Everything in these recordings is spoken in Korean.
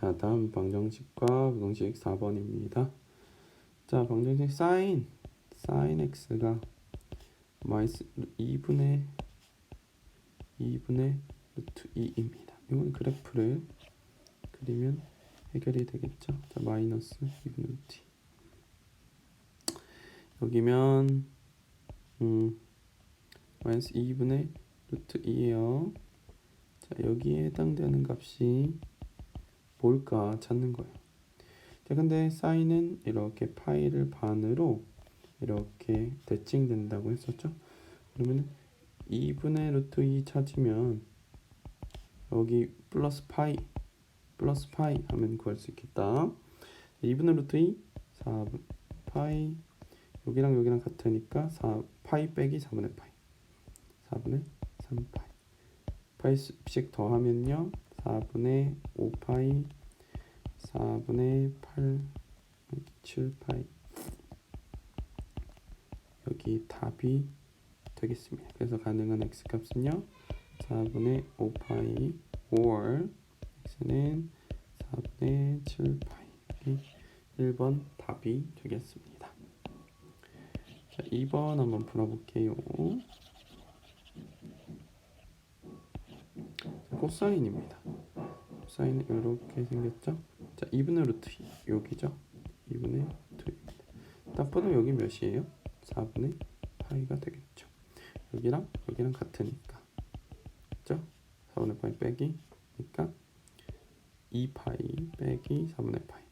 자, 다음 방정식과 부동식 4번입니다. 자, 방정식 사인 사인 x가 마이너스 2분의 2분의 루트 2입니다. 이건 그래프를 그리면 해결이 되겠죠. 자, 마이너스 2분의 루트 2. 여기면 음 마이너스 2분의 루트 2예요. 자, 여기에 해당되는 값이 뭘까 찾는 거예요. 자, 근데 사인은 이렇게 파이를 반으로 이렇게 대칭된다고 했었죠. 그러면 2분의 루트 2 찾으면 여기 플러스 파이 플러스 파이 하면 구할 수 있겠다. 2분의 루트 2 4분 파이 여기랑 여기랑 같으니까 4 파이 빼기 4분의 파이 4분의 3 파이 파이씩 더하면요 4분의 5 파이 4분의 8 여기 7 파이 여기 답이 되겠습니다. 그래서 가능한 x 값은요 4분의 5 파이 or x는 4분의 7 파이 여기 1번 답이 되겠습니다. 자, 2번 한번 풀어볼게요. 자, 코사인입니다. 코사인은 이렇게 생겼죠? 자, 2분의 루트 2 여기죠? 2분의 루트 2. 딱 봐도 여기 몇이에요? 4분의 파이가 되겠죠. 여기랑 여기랑 같으니까. 그죠? 4분의 파이 빼기니까 2파이 빼기 4분의 파이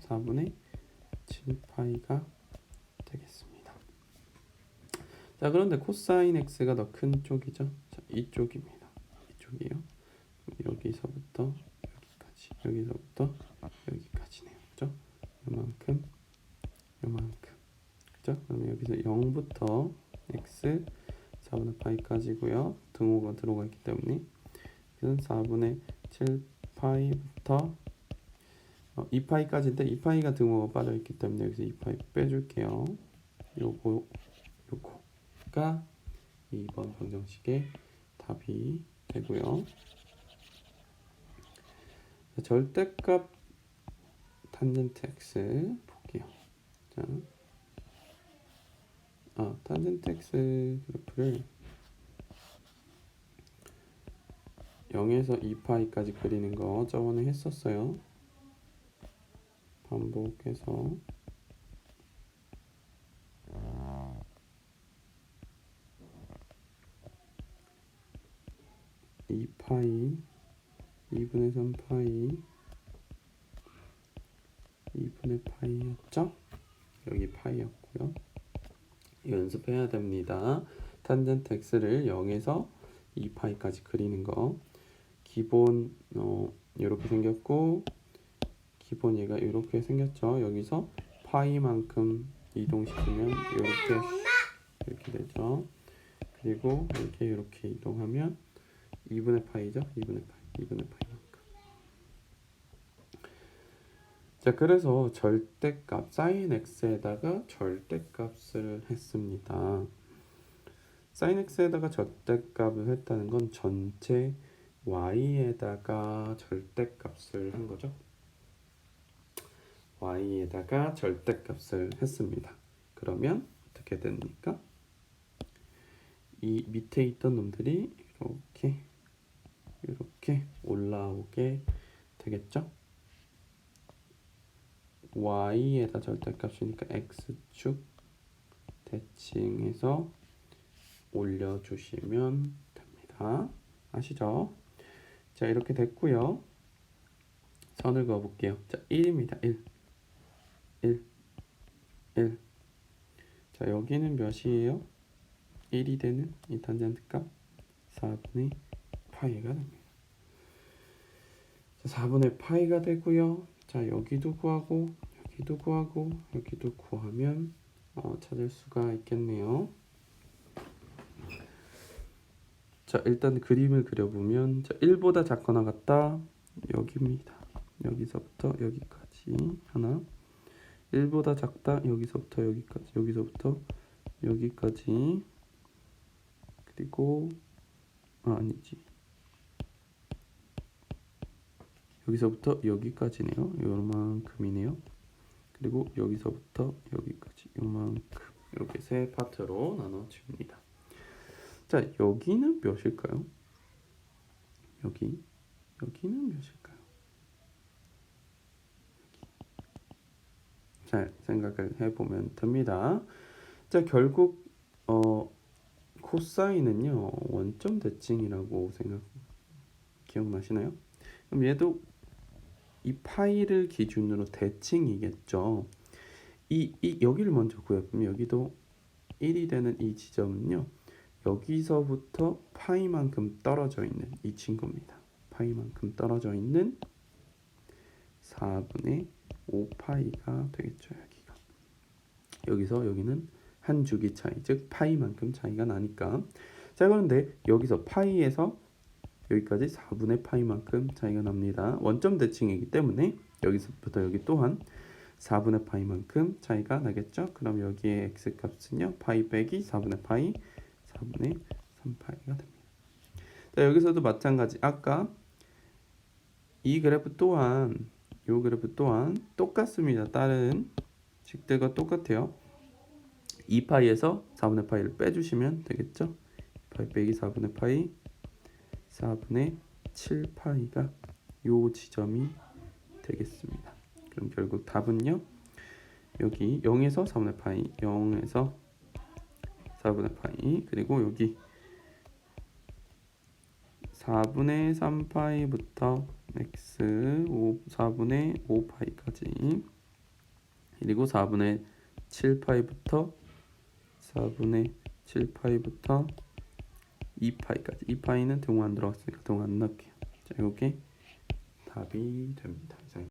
4분의 7파이가 되겠습니다. 자 그런데 코사인 x가 더 큰 쪽이죠. 자 이쪽입니다. 이쪽이요. 여기서부터 여기까지 여기서부터 여기까지네요. 그죠? 요만큼 요만큼 그죠? 그러면 여기서 0부터 x 4분의 파이까지고요. 등호가 들어가 있기 때문에 그래서 4분의 7파이부터 어, 2파이까지인데 2파이가 등호가 빠져 있기 때문에 여기서 2파이 빼줄게요. 요거 요거가 2번 방정식의 답이 되고요. 자, 절대값 탄젠트 x 볼게요. 자, 아 탄젠트 x 그래프를 0에서 2파이까지 그리는 거 저번에 했었어요. 반복해서 이 파이 2분의 3 파이 2분의 파이였죠? 여기 파이였고요. 연습해야 됩니다. 탄젠트 x를 0에서 2파이까지 그리는 거 기본 어 이렇게 생겼고 기본 얘가 이렇게 생겼죠. 여기서 파이만큼 이동시키면 이렇게 이렇게 되죠. 그리고 이렇게 이렇게 이동하면 2분의 파이죠. 2분의 파이, 2분의 파이만큼. 자, 그래서 절대값 sin x에다가 절대값을 했습니다. sin x에다가 절대값을 했다는 건 전체 y에다가 절대값을 한 거죠. y에다가 절대값을 했습니다. 그러면 어떻게 됩니까? 이 밑에 있던 놈들이 이렇게 올라오게 되겠죠? y에다 절대값이니까 x축 대칭해서 올려주시면 됩니다. 아시죠? 자 이렇게 됐고요. 선을 그어볼게요. 자 1입니다. 1 1 1 자 여기는 몇이에요? 1이 되는 이 탄젠트 값 4분의 파이가 됩니다. 자 4분의 파이가 되고요. 자 여기도 구하고 여기도 구하고 여기도 구하면 어, 찾을 수가 있겠네요. 자 일단 그림을 그려보면 자 1보다 작거나 같다. 여기입니다. 여기서부터 여기까지. 하나. 1보다 작다. 여기서부터 여기까지. 여기서부터 여기까지. 그리고 아 아니지 여기서부터 여기까지네요. 요만큼이네요. 그리고 여기서부터 여기까지 요만큼 이렇게 세 파트로 나눠집니다. 자, 여기는 몇일까요? 여기 여기는 몇일까요? 잘 생각을 해보면 됩니다. 자, 결국 어, 코사인은요 원점 대칭이라고 생각 기억나시나요? 그럼 얘도 이 파이를 기준으로 대칭이겠죠. 이, 이 여기를 먼저. 그럼 여기도 1이 되는 이 지점은요. 여기서부터 파이만큼 떨어져 있는 이 친구입니다. 파이만큼 떨어져 있는 4분의 5파이가 되겠죠. 여기가. 여기서 여기는 한 주기 차이, 즉 파이만큼 차이가 나니까. 자, 그런데 여기서 파이에서 여기까지 4분의 파이만큼 차이가 납니다. 원점 대칭이기 때문에 여기서부터 여기 또한 4분의 파이만큼 차이가 나겠죠. 그럼 여기에 x 값은요. 파이 빼기 4분의 파이 4분의 3파이가 됩니다. 자, 여기서도 마찬가지. 아까 이 그래프 또한 이 그래프 또한 똑같습니다. 다른 식들과 똑같아요. 2파이에서 4분의 파이를 빼주시면 되겠죠. 파이 빼기 4분의 파이 4분의 7파이가 요 지점이 되겠습니다. 그럼 결국 답은요. 여기 0에서 4분의 파이, 0에서 4분의 파이, 그리고 여기 4분의 3파이부터 x 5, 4분의 5파이까지 그리고 4분의 7파이부터 4분의 7파이부터 2파이까지. 2파이는 등호 안 들어갔으니까 등호 안 넣을게요. 자 이게 답이 됩니다